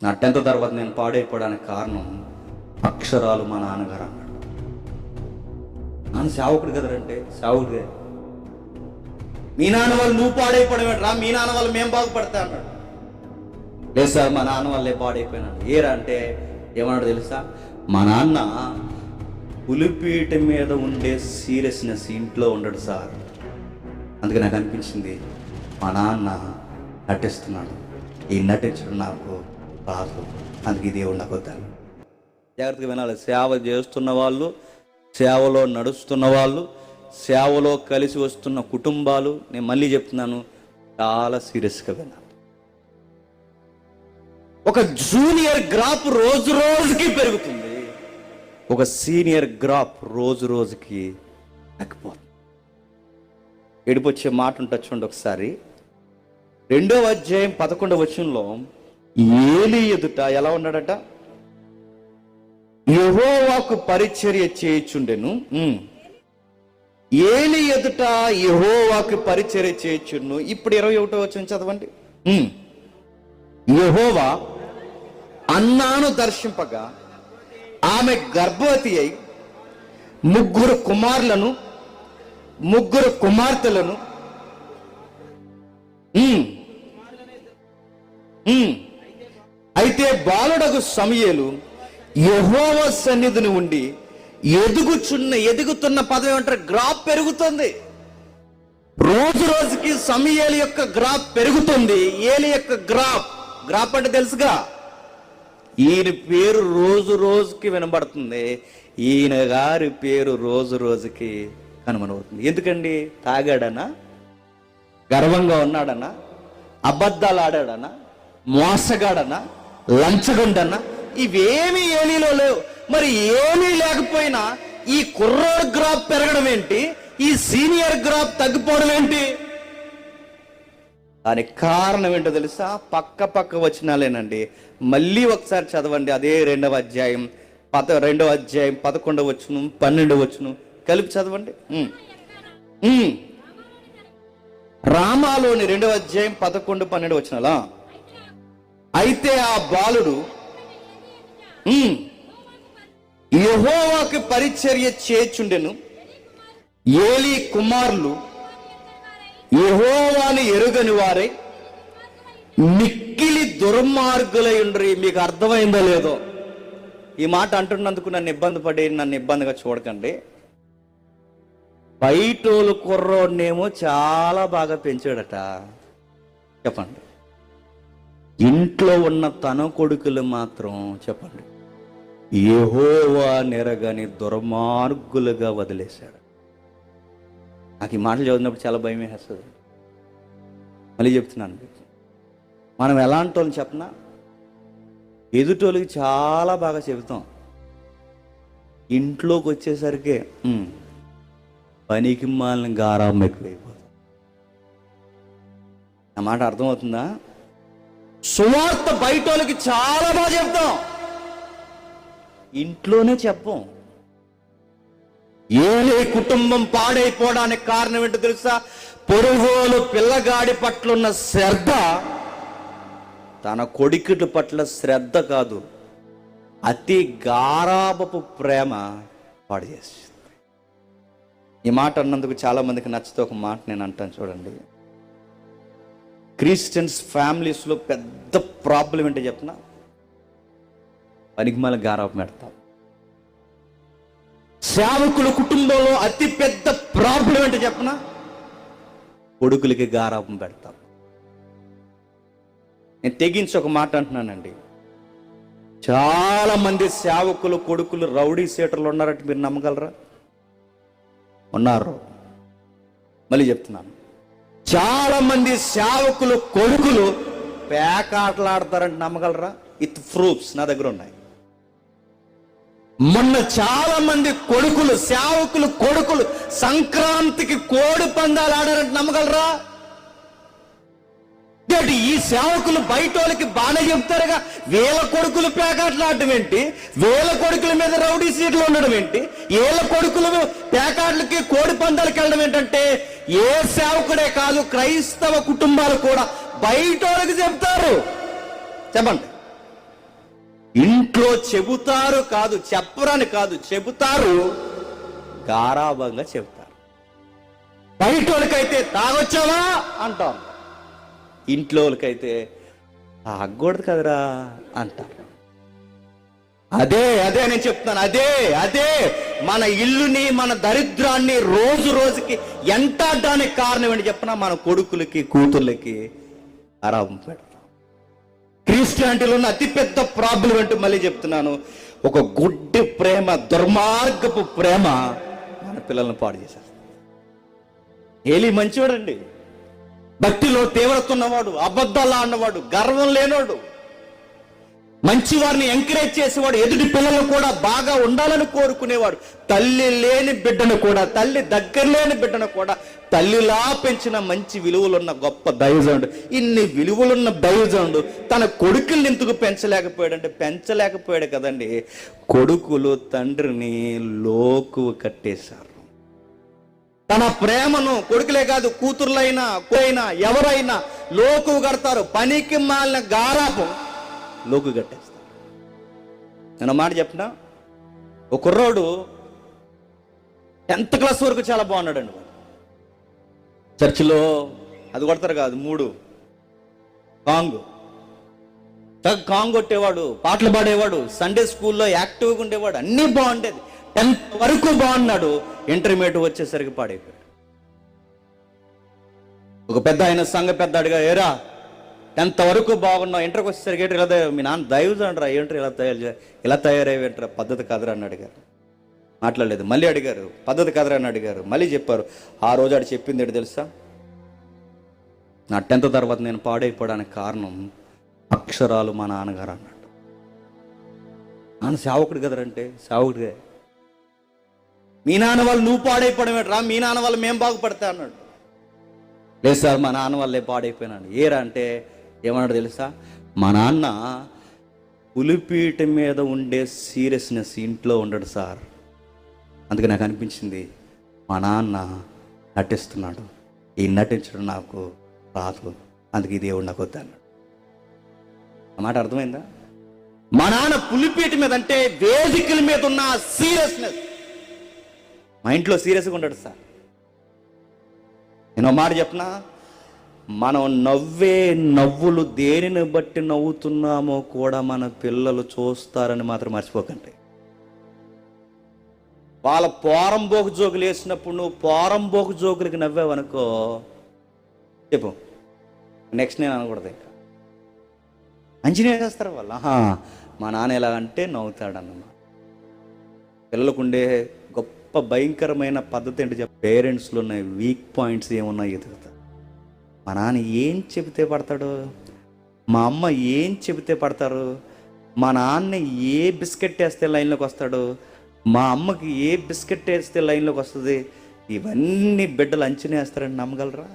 నా టెన్త్ తర్వాత నేను పాడైపోవడానికి కారణం అక్షరాలు మా నాన్నగారు అన్నాడు. నాన్న సేవకుడు కదరంటే సేవకుడే మీ నాన్న వాళ్ళు నువ్వు పాడైపోవడం రా మీ నాన్న వాళ్ళు మేము బాగుపడతా అన్నాడు. లేదు సార్ మా నాన్న వాళ్ళే పాడైపోయినాడు ఏరా అంటే? ఏమన్నాడు తెలుసా? మా నాన్న పులిపీట మీద ఉండే సీరియస్నెస్ ఇంట్లో ఉండడు సార్. అందుకే నాకు అనిపించింది మా నాన్న నటిస్తున్నాడు. ఈ నటించడం నాకు పాపం. అందుకే దేవుడు నాకు వద్దాను. జాగ్రత్తగా వినాలి. సేవ చేస్తున్న వాళ్ళు సేవలో నడుస్తున్న వాళ్ళు సేవలో కలిసి వస్తున్న కుటుంబాలు నేను మళ్ళీ చెప్తున్నాను చాలా సీరియస్గా వినాలి. ఒక జూనియర్ గ్రాప్ రోజు రోజుకి పెరుగుతుంది. ఒక సీనియర్ గ్రాప్ రోజు రోజుకి తగ్గిపోతుంది. ఎడిపొచ్చే మాట ఉంటుంది చూడండి ఒకసారి. రెండవ అధ్యాయం పదకొండవ వచనంలో ఏలి ఎదుట ఎలా ఉన్నాడట? యహోవాకు పరిచర్య చేయుచుండెను. ఏలి ఎదుట యహోవాకు పరిచర్య చేయుచుండు ఇప్పుడు ఇరవై ఒకటో వచ్చిన చదవండి. యహోవా అన్నాను దర్శింపగా ఆమె గర్భవతి అయి ముగ్గురు కుమారులను ముగ్గురు కుమార్తెలను బాలుడకు సమయలు యహోవ సన్నిధిని ఉండి ఎదుగుచున్న ఎదుగుతున్న పదం ఏమంటారు? గ్రాఫ్ పెరుగుతుంది. రోజు రోజుకి సమయలు యొక్క గ్రాఫ్ పెరుగుతుంది. ఏలి యొక్క గ్రాఫ్ గ్రాఫ్ అంటే తెలుసుగా? ఈయన పేరు రోజు రోజుకి వినబడుతుంది. ఈయన గారి పేరు రోజు రోజుకి కనుమనవుతుంది ఎందుకండి? తాగాడనా? గర్వంగా ఉన్నాడనా? అబద్ధాలు ఆడాడనా? మోసగాడనా? లంచగొండనా ఇవేమీ ఏలీలో లేవు. మరి ఏమీ లేకపోయినా ఈ కుర్రోడ్ గ్రాఫ్ పెరగడం ఏంటి? ఈ సీనియర్ గ్రాఫ్ తగ్గిపోవడం ఏంటి? దానికి కారణం ఏంటో తెలుసా? పక్క పక్క వచ్చినాలేనండి మళ్ళీ ఒకసారి చదవండి. అదే రెండవ అధ్యాయం. పద రెండవ అధ్యాయం పదకొండవ వచ్చును పన్నెండవ వచ్చును కలిపి చదవండి. రామాలోని రెండవ అధ్యాయం పదకొండు పన్నెండు వచ్చినాలా అయితే ఆ బాలుడు యహోవాకి పరిచర్య చేచుండెను ఏలి కుమారులు యహోవాని ఎరుగని వారై. మిక్కిలి దుర్మార్గులై ఉండరు మీకు అర్థమైందో లేదో? ఈ మాట అంటున్నందుకు నన్ను ఇబ్బంది పడి నన్ను ఇబ్బందిగా చూడకండి. బయటోలు కుర్రోడ్నేమో చాలా బాగా పెంచాడట. చెప్పండి. ఇంట్లో ఉన్న తన కొడుకులు మాత్రం చెప్పండి. ఏహోవా నెరగని దుర్మార్గులుగా వదిలేశాడు. నాకు ఈ మాటలు చదివినప్పుడు చాలా భయం వేస్తుంది మళ్ళీ చెప్తున్నాను మనం ఎలాంటి వాళ్ళని చెప్పనా? ఎదుటోళ్ళకి చాలా బాగా చెబుతాం. ఇంట్లోకి వచ్చేసరికి పనికి మాలిన గారాబం ఎక్కువైపోతుంది. నా మాట అర్థమవుతుందా? సువార్త బయట వాళ్ళకి చాలా బాగా చెప్తాం. ఇంట్లోనే చెప్పం. ఏలే కుటుంబం పాడైపోవడానికి కారణం ఏంటో తెలుసా? పొరుగులు పిల్లగాడి పట్ల ఉన్న శ్రద్ధ తన కొడుకుల పట్ల శ్రద్ధ కాదు అతి గారాబపు ప్రేమ పాడు చేస్తుంది. ఈ మాట అన్నందుకు చాలా మందికి నచ్చితే ఒక మాట నేను అంటాను చూడండి. క్రిస్టియన్స్ ఫ్యామిలీస్లో పెద్ద ప్రాబ్లం ఏంటో చెప్పిన పనికి మళ్ళీ పెడతాం. సేవకుల కుటుంబంలో అతి పెద్ద ప్రాబ్లం ఏంటో చెప్పిన కొడుకులకి గారాపం పెడతాం. నేను తెగించి ఒక మాట అంటున్నానండి. చాలా మంది సేవకులు కొడుకులు రౌడీ సీటర్లు ఉన్నారంటే మీరు నమ్మగలరా? ఉన్నారు. మళ్ళీ చెప్తున్నాను. చాలా మంది సేవకులు కొడుకులు పేకాటలాడతారంటే నమ్మగలరా? ఇత్ ప్రూఫ్స్ నా దగ్గర ఉన్నాయి. మొన్న చాలా మంది కొడుకులు సేవకులు కొడుకులు సంక్రాంతికి కోడి పందాలు ఆడారంటే నమ్మగలరా? ఈ సేవకులు బయట వాళ్ళకి బాగానే చెప్తారుగా? వేల కొడుకులు పేకాటలాడటం ఏంటి? వేల కొడుకుల మీద రౌడీ సీట్లు ఉండడం ఏంటి? ఏళ్ళ కొడుకులు పేకాట్లకి కోడి పందాలకు వెళ్ళడం ఏంటంటే ఏ సేవకుడే కాదు క్రైస్తవ కుటుంబాలు కూడా బయట వాళ్ళకి చెప్తారు. చెప్పండి. ఇంట్లో చెబుతారు కాదు చెప్పరని కాదు చెబుతారు గారాభంగా చెబుతారు. బయట వాళ్ళకైతే తాగొచ్చావా? అంటాం. ఇంట్లో వాళ్ళకైతే తాగకూడదు కదరా అంటారు అదే అదే నేను చెప్తున్నాను. అదే అదే. మన ఇల్లుని మన దరిద్రాన్ని రోజు రోజుకి ఎంటాడడానికి కారణం ఏంటి చెప్పినా? మన కొడుకులకి కూతుర్లకి ఆరాపం పెడతాం క్రిస్టియానిటీలో ఉన్న అతిపెద్ద ప్రాబ్లం అంటే మళ్ళీ చెప్తున్నాను. ఒక గుడ్డి ప్రేమ దుర్మార్గపు ప్రేమ మన పిల్లల్ని పాడు చేశారు ఏలి మంచివాడండి. భక్తిలో తీవ్రత ఉన్నవాడు అబద్ధాలా అన్నవాడు గర్వం లేనోడు. మంచి వారిని ఎంకరేజ్ చేసేవాడు ఎదుటి పిల్లలు కూడా బాగా ఉండాలని కోరుకునేవాడు. తల్లి లేని బిడ్డను కూడా తల్లి దగ్గర లేని బిడ్డను కూడా తల్లిలా పెంచిన మంచి విలువలున్న గొప్ప దైవజనుడు. ఇన్ని విలువలున్న దైవజనుడు తన కొడుకుల్ని ఎందుకు పెంచలేకపోయాడంటే పెంచలేకపోయాడు కదండి. కొడుకులు తండ్రిని లోకు కట్టేశారు. తన ప్రేమను కొడుకులే కాదు కూతుర్లైనా కోయినా ఎవరైనా లోకు కడతారు. పనికి మాలిన గారాపం లోకు కట్టేస్తాడు. నేను మాట చెప్పిన? ఒక కుర్రోడు టెన్త్ క్లాస్ వరకు చాలా బాగున్నాడండి వాడు. చర్చిలో అది కొడతారు కాదు మూడు. కాంగ్. చక్కగా కాంగ్ కొట్టేవాడు పాటలు పాడేవాడు సండే స్కూల్లో యాక్టివ్గా ఉండేవాడు అన్నీ బాగుండేది. టెన్త్ వరకు బాగున్నాడు ఇంటర్మీడియట్ వచ్చేసరికి పాడైపోయాడు. ఒక పెద్ద ఆయన సంఘ పెద్ద అడిగా ఏరా ఎంతవరకు బాగున్నావు? ఇంటర్కి వచ్చేసరికి ఏంటి? ఇలా మీ నాన్న దైవజండ్రా ఏంటి ఇలా తయారు ఇలా తయారయ్యేంట్రా పద్ధతి కాదురా అని అడిగారు. మాట్లాడలేదు. మళ్ళీ అడిగారు. పద్ధతి కాదురా అని అడిగారు. మళ్ళీ చెప్పారు. ఆ రోజు ఆడు చెప్పింది ఏంటి తెలుసా? నా టెన్త్ తర్వాత నేను పాడైపోవడానికి కారణం అక్షరాలు మా నాన్నగారు అన్నాడు. నాన్న సేవకుడు కదరంటే సేవకుడిగా మీ నాన్న వాళ్ళు నువ్వు పాడైపోవడం ఏంట్రా మీ నాన్న వాళ్ళు మేము బాగుపడతా అన్నాడు. లేదు సార్ మా నాన్న వాళ్ళే పాడైపోయినాడు ఏరా అంటే ఏమన్నాడు తెలుసా? మా నాన్న పులిపీట మీద ఉండే సీరియస్నెస్ ఇంట్లో ఉండడు సార్. అందుకే నాకు అనిపించింది మా నాన్న నటిస్తున్నాడు. ఈ నటించడం నాకు రాదు. అందుకే దేవుడు నాకు వద్దు ఆ మాట అర్థమైందా? మా నాన్న పులిపీట మీద అంటే వేదికల మీద ఉన్న సీరియస్నెస్. మా ఇంట్లో సీరియస్గా ఉండడు సార్. నేను మాట చెప్పనా మనం నవ్వే నవ్వులు దేనిని బట్టి నవ్వుతున్నామో కూడా మన పిల్లలు చూస్తారని మాత్రం మర్చిపోకండి. వాళ్ళ పోరంబోకు జోకులు వేసినప్పుడు నువ్వు పోరంబోకు జోకులకి నవ్వావనుకో చెప్పు. నెక్స్ట్ నేను అనకూడదు ఇంకా. మంచిగా చేస్తారు వాళ్ళు. ఆహా మా నాన్న ఎలా అంటే నవ్వుతాడన్నమాట. పిల్లలకు ఉండే గొప్ప భయంకరమైన పద్ధతి ఏంటి చెప్ప. పేరెంట్స్లో ఉన్న వీక్ పాయింట్స్ ఏమున్నాయి ఎదుగుతా మా నాన్న ఏం చెబితే పడతాడు? మా అమ్మ ఏం చెబితే పడతారు? మా నాన్న ఏ బిస్కెట్ వేస్తే లైన్లోకి వస్తాడు? మా అమ్మకి ఏ బిస్కెట్ వేస్తే లైన్లోకి వస్తుంది? ఇవన్నీ బిడ్డలు అంచనా వేస్తారని నమ్మగలరా?